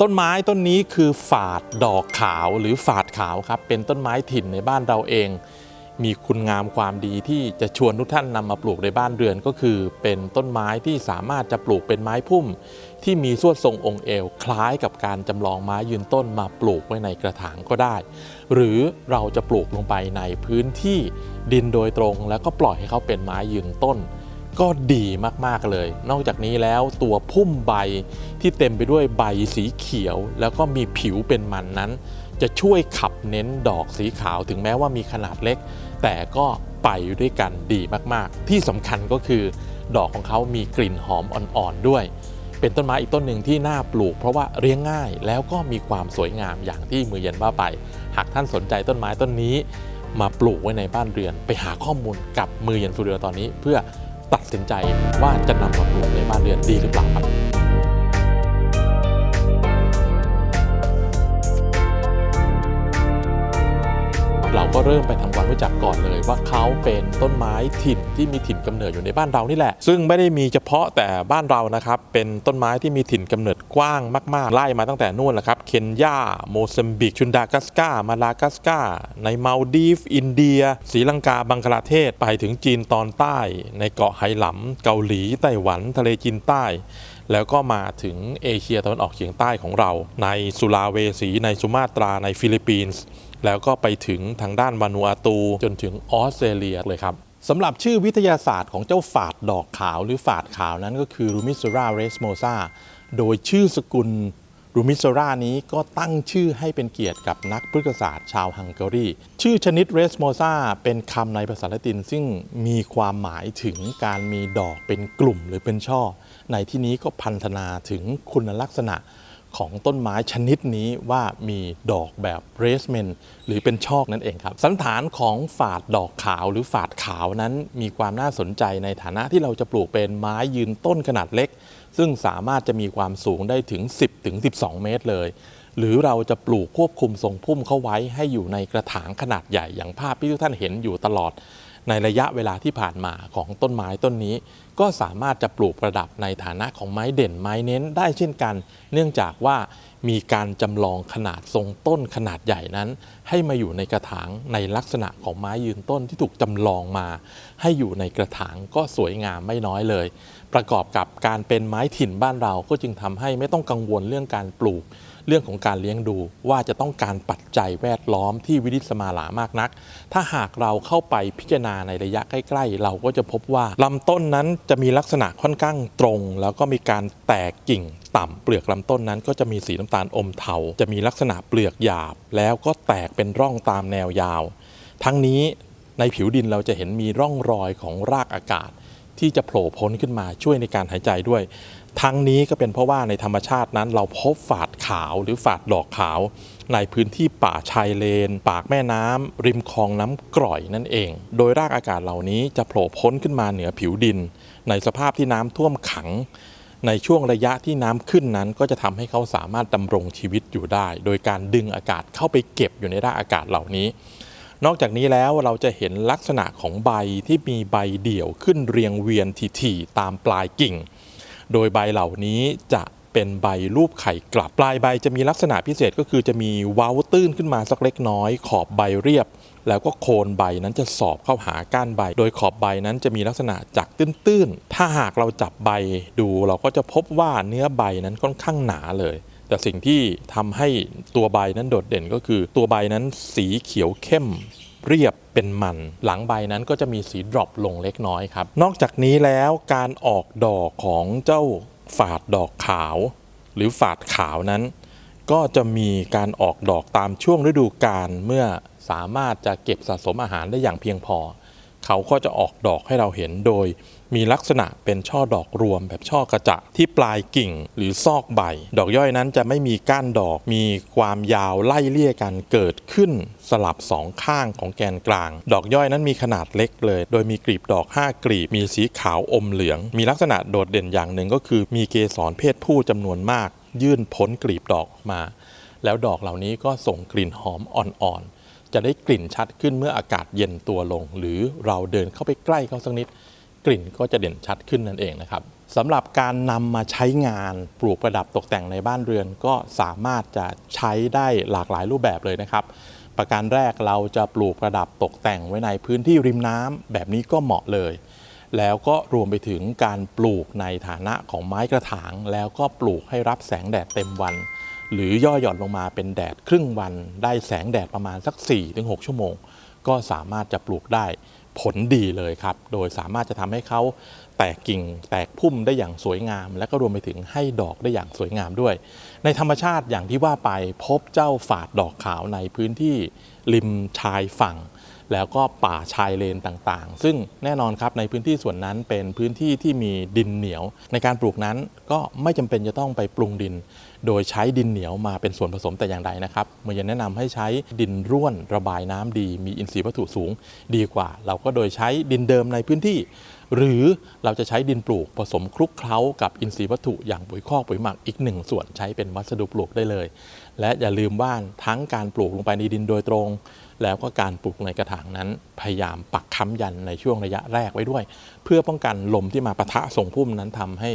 ต้นไม้ต้นนี้คือฝาดดอกขาวหรือฝาดขาวครับ เป็นต้นไม้ถิ่นในบ้านเราเอง มีคุณงามความดีที่จะชวนทุกท่านนำมาปลูกในบ้านเรือนก็คือ เป็นต้นไม้ที่สามารถจะปลูกเป็นไม้พุ่ม ที่มีสวดทรงองค์เอว คล้ายกับการจำลองไม้ยืนต้นมาปลูกไว้ในกระถางก็ได้ หรือเราจะปลูกลงไปในพื้นที่ดินโดยตรง แล้วก็ปล่อยให้เขาเป็นไม้ยืนต้น ก็ดีมากๆเลย นอกจากนี้แล้วตัวพุ่มใบที่เต็มไปด้วยใบสีเขียว แล้วก็มีผิวเป็นมันนั้น จะช่วยขับเน้นดอกสีขาวถึงแม้ว่ามีขนาดเล็ก แต่ก็ไปด้วยกันดีมากๆ ที่สำคัญก็คือ ดอกของเขามีกลิ่นหอมอ่อนๆด้วย เป็นต้นไม้อีกต้นหนึ่งที่น่าปลูก เพราะว่าเลี้ยงง่ายแล้วก็มีความสวยงามอย่างที่มือเย็นว่าไป หากท่านสนใจต้นไม้ต้นนี้ มาปลูกไว้ในบ้านเรือน ไปหาข้อมูลกับมือเย็นสุเรือตอนนี้เพื่อ ตัดสินใจว่าจะนำมาปลูกในบ้านเรือนดีหรือเปล่าครับเราก็เริ่มไปทำ รู้จักก่อนเลยว่าเขาเป็นต้นไม้ถิ่นที่มีถิ่นกำเนิดอยู่ในบ้านเรานี่แหละ ซึ่งไม่ได้มีเฉพาะแต่บ้านเรานะครับ เป็นต้นไม้ที่มีถิ่นกำเนิดกว้างมาก ๆ ไล่มาตั้งแต่นู่นแหละครับ เคนยา โมซัมบิก ชุนดากัสกามาลากัสกา ในมาลดีฟ อินเดียศรีลังกา บังคลาเทศ ไปถึงจีนตอนใต้ ในเกาะไหหลำ เกาหลี ไต้หวัน ทะเลจีนใต้แล้วก็มาถึงเอเชียตะวันออกเฉียงใต้ของเรา ในสุลาเวสีในสุมาตราในฟิลิปปินส์ แล้วก็ไปถึงทางด้านวานูอาตู จนถึงออสเตรเลียเลยครับสำหรับชื่อวิทยาศาสตร์ของเจ้าฝาดดอกขาวหรือฝาดขาวนั้นก็คือ Rumisura resmosa โดยชื่อสกุล Rumisura นี้ก็ตั้งชื่อให้เป็นเกียรติกับนักพฤกษศาสตร์ชาวฮังการี ชื่อชนิด resmosa เป็นคำในภาษาละติน ซึ่งมีความหมายถึงการมีดอกเป็นกลุ่มหรือเป็นช่อ ในที่นี้ก็พันธนาถึงคุณลักษณะ ของต้นไม้ชนิดนี้ว่ามีดอกแบบเรสเมนหรือเป็นชอกนั่นเองครับสันฐานของฝาดดอกขาวหรือฝาดขาวนั้นมีความน่าสนใจในฐานะที่เราจะปลูกเป็นไม้ยืนต้นขนาดเล็ก ซึ่งสามารถจะมีความสูงได้ถึง 10ถึง12เมตรเลยหรือเราจะปลูกควบคุมทรงพุ่มเข้าไว้ให้อยู่ในกระถางขนาดใหญ่อย่างภาพที่ทุกท่านเห็นอยู่ตลอด ในระยะเวลาที่ผ่านมาของต้นไม้ต้นนี้ ก็สามารถจะปลูกประดับในฐานะของไม้เด่นไม้เน้นได้เช่นกัน เนื่องจากว่ามีการจำลองขนาดทรงต้นขนาดใหญ่นั้น ให้มาอยู่ในกระถางในลักษณะของไม้ยืนต้นที่ถูกจำลองมา ให้อยู่ในกระถางก็สวยงามไม่น้อยเลย ประกอบกับการเป็นไม้ถิ่นบ้านเราก็จึงทำให้ไม่ต้องกังวลเรื่องการปลูก เรื่องของการเลี้ยงดูว่าจะต้องการปัจจัยแวดล้อมที่วินิสมาหลามากนัก ถ้าหากเราเข้าไปพิจารณาในระยะใกล้ ๆ เราก็จะพบว่าลำต้นนั้นจะมีลักษณะค่อนข้างตรง แล้วก็มีการแตกกิ่งต่ำเปลือกลำต้นนั้นก็จะมีสีน้ำตาลอมเทาจะมีลักษณะเปลือกหยาบ แล้วก็แตกเป็นร่องตามแนวยาว ทั้งนี้ในผิวดินเราจะเห็นมีร่องรอยของรากอากาศ ที่จะโผล่พ้นขึ้นมาช่วยในการหายใจด้วย ทั้งนี้ก็เป็นเพราะว่าในธรรมชาตินั้น เราพบฝาดขาวหรือฝาดดอกขาว ในพื้นที่ป่าชายเลน ปากแม่น้ำริมคลองน้ำกร่อยนั่นเอง โดยรากอากาศเหล่านี้จะโผล่พ้นขึ้นมาเหนือผิวดิน ในสภาพที่น้ำท่วมขัง ในช่วงระยะที่น้ำขึ้นนั้น ก็จะทำให้เขาสามารถดำรงชีวิตอยู่ได้ โดยการดึงอากาศเข้าไปเก็บอยู่ในรากอากาศเหล่านี้ นอกจากนี้แล้วเราจะเห็นลักษณะของใบที่มีใบเดี่ยวขึ้นเรียงเวียนถี่ๆตามปลายกิ่ง โดยใบเหล่านี้จะเป็นใบรูปไข่กลับ ปลายใบจะมีลักษณะพิเศษก็คือจะมีเว้าตื้นขึ้นมาสักเล็กน้อย ขอบใบเรียบ แล้วก็โคนใบนั้นจะสอบเข้าหาก้านใบ โดยขอบใบนั้นจะมีลักษณะจากตื้นๆ ถ้าหากเราจับใบดูเราก็จะพบว่าเนื้อใบนั้นค่อนข้างหนาเลย แต่สิ่งที่ทำให้ตัวใบนั้นโดดเด่นก็คือ ตัวใบนั้นสีเขียวเข้มเรียบเป็นมัน หลังใบนั้นก็จะมีสีดรอปลงเล็กน้อยครับ นอกจากนี้แล้วการออกดอกของเจ้าฝาดดอกขาว หรือฝาดขาวนั้น ก็จะมีการออกดอกตามช่วงฤดูกาลเมื่อสามารถจะเก็บสะสมอาหารได้อย่างเพียงพอ เขาก็จะออกดอกให้เราเห็นโดย มีลักษณะเป็นช่อดอกรวมแบบช่อกระจะที่ปลายกิ่งหรือซอกใบ ดอกย่อยนั้นจะไม่มีก้านดอก มีความยาวไล่เลี่ยกันเกิดขึ้นสลับสองข้างของแกนกลาง ดอกย่อยนั้นมีขนาดเล็กเลย โดยมีกลีบดอก 5 กลีบ มีสีขาวอมเหลือง มีลักษณะโดดเด่นอย่างหนึ่งก็คือ มีเกสรเพศผู้จำนวนมาก ยื่นพ้นกลีบดอกออกมา แล้วดอกเหล่านี้ก็ส่งกลิ่นหอมอ่อนๆ จะได้กลิ่นชัดขึ้นเมื่ออากาศเย็นตัวลง หรือเราเดินเข้าไปใกล้เขาสักนิด กลิ่นก็จะเด่นชัดขึ้นนั่นเองนะครับสำหรับการนำมาใช้งานปลูกประดับตกแต่งในบ้านเรือน ก็สามารถจะใช้ได้หลากหลายรูปแบบเลยนะครับประการแรกเราจะปลูกประดับตกแต่งไว้ในพื้นที่ริมน้ำแบบนี้ก็เหมาะเลย แล้วก็รวมไปถึงการปลูกในฐานะของไม้กระถาง แล้วก็ปลูกให้รับแสงแดดเต็มวัน หรือย่อหย่อนลงมาเป็นแดดครึ่งวันได้แสงแดดประมาณสัก 4-6 ชั่วโมง ก็สามารถจะปลูกได้ผลดีเลยครับ โดยสามารถจะทำให้เขาแตกกิ่งแตกพุ่มได้อย่างสวยงาม และก็รวมไปถึงให้ดอกได้อย่างสวยงามด้วย ในธรรมชาติอย่างที่ว่าไปพบเจ้าฝาดดอกขาวในพื้นที่ริมชายฝั่ง แล้วก็ป่าชายเลนต่างๆ ซึ่งแน่นอนครับในพื้นที่ส่วนนั้นเป็นพื้นที่ที่มีดินเหนียว ในการปลูกนั้นก็ไม่จำเป็นจะต้องไปปรุงดิน โดยใช้ดินเหนียวมาเป็นส่วนผสมแต่อย่างใดนะครับเมื่อแนะนำให้ใช้ดินร่วนระบายน้ำดี มีอินทรีย์วัตถุสูงดีกว่า เราก็โดยใช้ดินเดิมในพื้นที่ หรือเราจะใช้ดินปลูกผสมคลุกเคล้ากับอินทรีย์วัตถุอย่างปุ๋ยคอกปุ๋ยหมักอีกหนึ่งส่วนใช้เป็นวัสดุปลูกได้เลย และอย่าลืมว่าทั้งการปลูกลงไปในดินโดยตรง แล้วก็การปลูกในกระถางนั้น พยายามปักค้ำยันในช่วงระยะแรกไว้ด้วย เพื่อป้องกันลมที่มาปะทะส่งพุ่มนั้นทำให้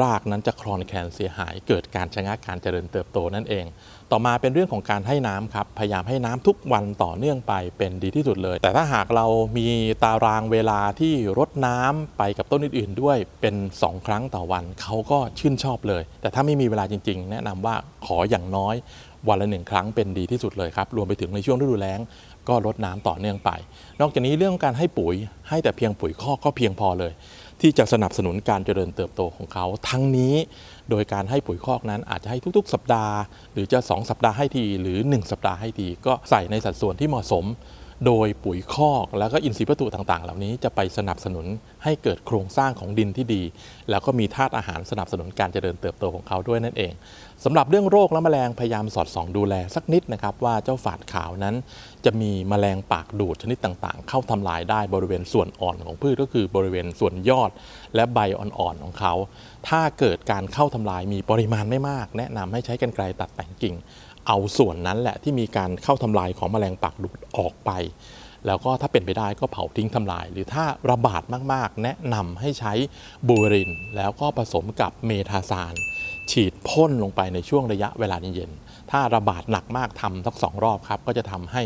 รากนั้นจะคลอนแคลนเสียหาย เกิดการชะงักการเจริญเติบโตนั่นเอง ต่อมาเป็นเรื่องของการให้น้ำครับพยายามให้น้ำทุกวันต่อเนื่องไปเป็นดีที่สุดเลย แต่ถ้าหากเรามีตารางเวลาที่รดน้ำไปกับต้นอื่น ๆ ด้วยเป็น 2 ครั้งต่อวันเขาก็ชื่นชอบเลย แต่ถ้าไม่มีเวลาจริง ๆ แนะนำว่าขออย่างน้อย วันละหนึ่งครั้งเป็นดีที่สุดเลยครับ รวมไปถึงในช่วงฤดูแล้ง ก็ลดน้ำต่อเนื่องไป นอกจากนี้เรื่องการให้ปุ๋ยให้แต่เพียงปุ๋ยคอกก็เพียงพอเลย ที่จะสนับสนุนการเจริญเติบโตของเขา ทั้งนี้โดยการให้ปุ๋ยคอกนั้นอาจจะให้ทุกๆ สัปดาห์ หรือจะ 2 สัปดาห์ให้ทีหรือ 1 สัปดาห์ให้ทีก็ใส่ในสัดส่วนที่เหมาะสม โดยปุ๋ยคอกแล้วก็อินทรีย์วัตถุต่างๆ เหล่านี้จะไปสนับสนุนให้เกิดโครงสร้างของดินที่ดี แล้วก็มีธาตุอาหารสนับสนุนการเจริญเติบโตของเขาด้วยนั่นเองสำหรับเรื่องโรคและแมลงพยายามสอดส่องดูแลสักนิดนะครับว่าเจ้าฝาดขาวนั้น จะมีแมลงปากดูดชนิดต่างๆ เข้าทำลายได้บริเวณส่วนอ่อนของพืชก็คือบริเวณส่วนยอด และใบอ่อนๆของเขา ถ้าเกิดการเข้าทำลายมีปริมาณไม่มาก แนะนำให้ใช้กรรไกรตัดแต่งกิ่ง เอาส่วนนั้นแหละที่มีการเข้าทำลายของแมลงปากดูดออกไป แล้วก็ถ้าเป็นไปได้ก็เผาทิ้งทำลาย หรือถ้าระบาดมากๆ แนะนำให้ใช้บูริน แล้วก็ผสมกับเมทาซานฉีดพ่นลงไปในช่วงระยะเวลาเย็นๆ ถ้าระบาดหนักมากทำสักสองรอบครับ ก็จะทำให้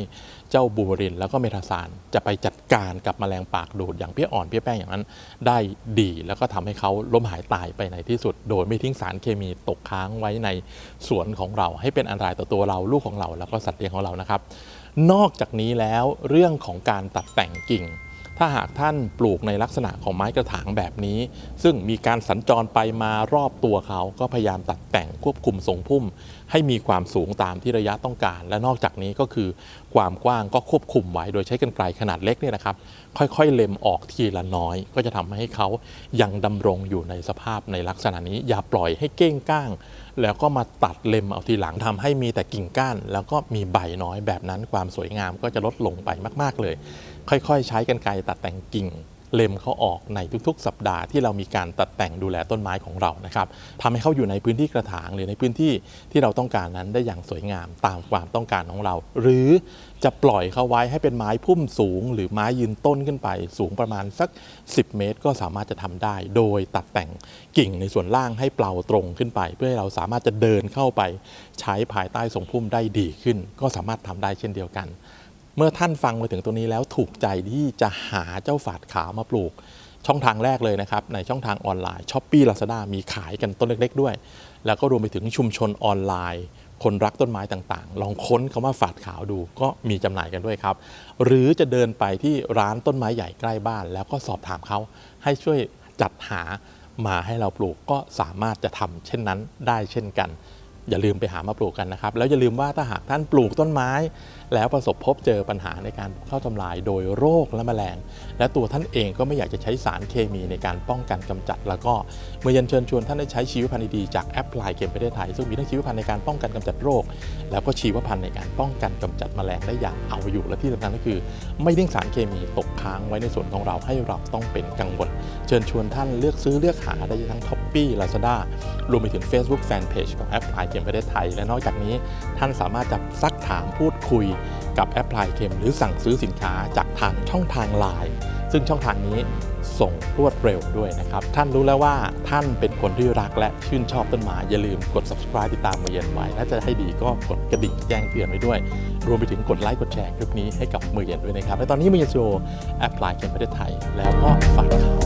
เจ้าบูริน แล้วก็เมทาซานจะไปจัดการกับแมลงปากดูดอย่างเพี้ยอ่อนเพี้ยแป้งอย่างนั้น ได้ดีแล้วก็ทำให้เขาล้มหายตายไปในที่สุด โดยไม่ทิ้งสารเคมีตกค้างไว้ในสวนของเรา ให้เป็นอันตรายต่อตัวเราลูกของเรา แล้วก็สัตว์เลี้ยงของเรานะครับ นอกจากนี้แล้วเรื่องของการตัดแต่งกิ่ง ถ้าหากท่านปลูกในลักษณะของไม้กระถางแบบนี้ ซึ่งมีการสัญจรไปมารอบตัวเขา ก็พยายามตัดแต่งควบคุมทรงพุ่ม ให้มีความสูงตามที่ระยะต้องการ และนอกจากนี้ก็คือ ความกว้างก็ควบคุมไว้ โดยใช้กรรไกรขนาดเล็กเนี่ยนะครับ ค่อยๆ เล็มออกทีละน้อย ก็จะทำให้เขายังดำรงอยู่ในสภาพในลักษณะนี้ อย่าปล่อยให้เก้งก้าง แล้วก็มาตัดเล็มเอาทีหลังทำให้มีแต่กิ่งก้าน แล้วก็มีใบน้อยแบบนั้นความสวยงามก็จะลดลงไปมาก ๆเลย ค่อยๆ ใช้กันไกรตัดแต่งกิ่ง เล็มเขาออกในทุกๆ สัปดาห์ที่เรามีการตัดแต่งดูแลต้นไม้ของเรานะครับทำให้เขาอยู่ในพื้นที่กระถางหรือในพื้นที่ที่เราต้องการนั้นได้อย่างสวยงามตามความต้องการของเรา หรือจะปล่อยเขาไว้ให้เป็นไม้พุ่มสูง หรือไม้ยืนต้นขึ้นไป สูงประมาณสัก 10 เมตร ก็สามารถจะทำได้ โดยตัดแต่งกิ่งในส่วนล่างให้เปล่าตรงขึ้นไป เพื่อให้เราสามารถจะเดินเข้าไป ใช้ภายใต้ทรงพุ่มได้ดีขึ้น ก็สามารถทำได้เช่นเดียวกัน เมื่อท่านฟังมาถึงตรงนี้แล้วถูกใจที่จะหาเจ้าฝาดขาวมาปลูก ช่องทางแรกเลยนะครับ ในช่องทางออนไลน์ช้อปปี้ลาซาด้ามีขายกันต้นเล็ก ๆ ด้วย แล้วก็รวมไปถึงชุมชนออนไลน์ คนรักต้นไม้ต่างๆ ลองค้นคำว่าฝาดขาวดูก็มีจำหน่ายกันด้วยครับ หรือจะเดินไปที่ร้านต้นไม้ใหญ่ใกล้บ้าน แล้วก็สอบถามเขาให้ช่วยจัดหามาให้เราปลูกก็สามารถจะทำเช่นนั้นได้เช่นกัน อย่าลืมไปหามาปลูกกันนะครับ แล้วอย่าลืมว่าถ้าหากท่านปลูกต้นไม้แล้วประสบพบเจอปัญหาในการเข้าทำลายโดยโรคและแมลง และตัวท่านเองก็ไม่อยากจะใช้สารเคมีในการป้องกันกำจัด แล้วก็เมื่อยันเชิญชวนท่านได้ใช้ชีวพันธุ์ดีจากแอปพลายเกมประเทศไทย ซึ่งมีทั้งชีวพันธุ์ในการป้องกันกำจัดโรค แล้วก็ชีวพันธุ์ในการป้องกันกำจัดแมลงได้อย่างเอาอยู่และที่สำคัญก็คือ ไม่ทิ้งสารเคมีตกค้างไว้ในส่วนของเราให้เราต้องเป็นกังวลเชิญชวนท่านเลือกซื้อเลือกหาได้ทั้ง t o p ปี้ Lazada รวมไปถึง Facebook Fanpage ของแอปพลายเกมประเทศไทยและนอกจากนี้ท่านสามารถจะซักถามพูดคุยกับแอปพลายเกมหรือสั่งซื้อสินค้าจากทางช่องทาง Line ซึ่งช่องทางนี้ส่งรวดเร็วด้วยนะครับ ท่านรู้แล้วว่าท่านเป็นคนที่รักและชื่นชอบต้นไม้อย่าลืมกด subscribe ติดตามมือเย็นไว้ ถ้าจะให้ดีก็กดกระดิ่งแจ้งเตือนไว้ด้วย รวมไปถึงกดไลค์กดแชร์คลิปนี้ให้กับมือเย็นด้วยนะครับและตอนนี้มือเย็นโชว์แอปพลายเกมประเทศไทย แล้วก็ฝากข่าว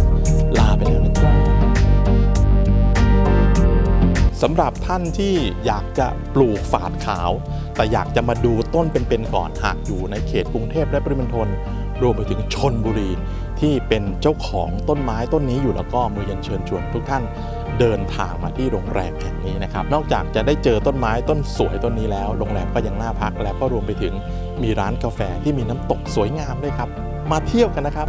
ลาไปแล้วนะครับ สำหรับท่านที่อยากจะปลูกฝาดขาว แต่อยากจะมาดูต้นเป็นๆก่อนหากอยู่ในเขตกรุงเทพและปริมณฑลรวมไปถึงชนบุรีที่เป็นเจ้าของต้นไม้ต้นนี้อยู่แล้วก็มือย็นเชิญชวนทุกท่านเดินทางมาที่โรงแรมแห่งนี้นะครับ นอกจากจะได้เจอต้นไม้ต้นสวยต้นนี้แล้ว โรงแรมก็ยังน่าพัก แล้วก็รวมไปถึงมีร้านกาแฟที่มีน้ำตกสวยงามด้วยครับ มาเที่ยวกันนะครับ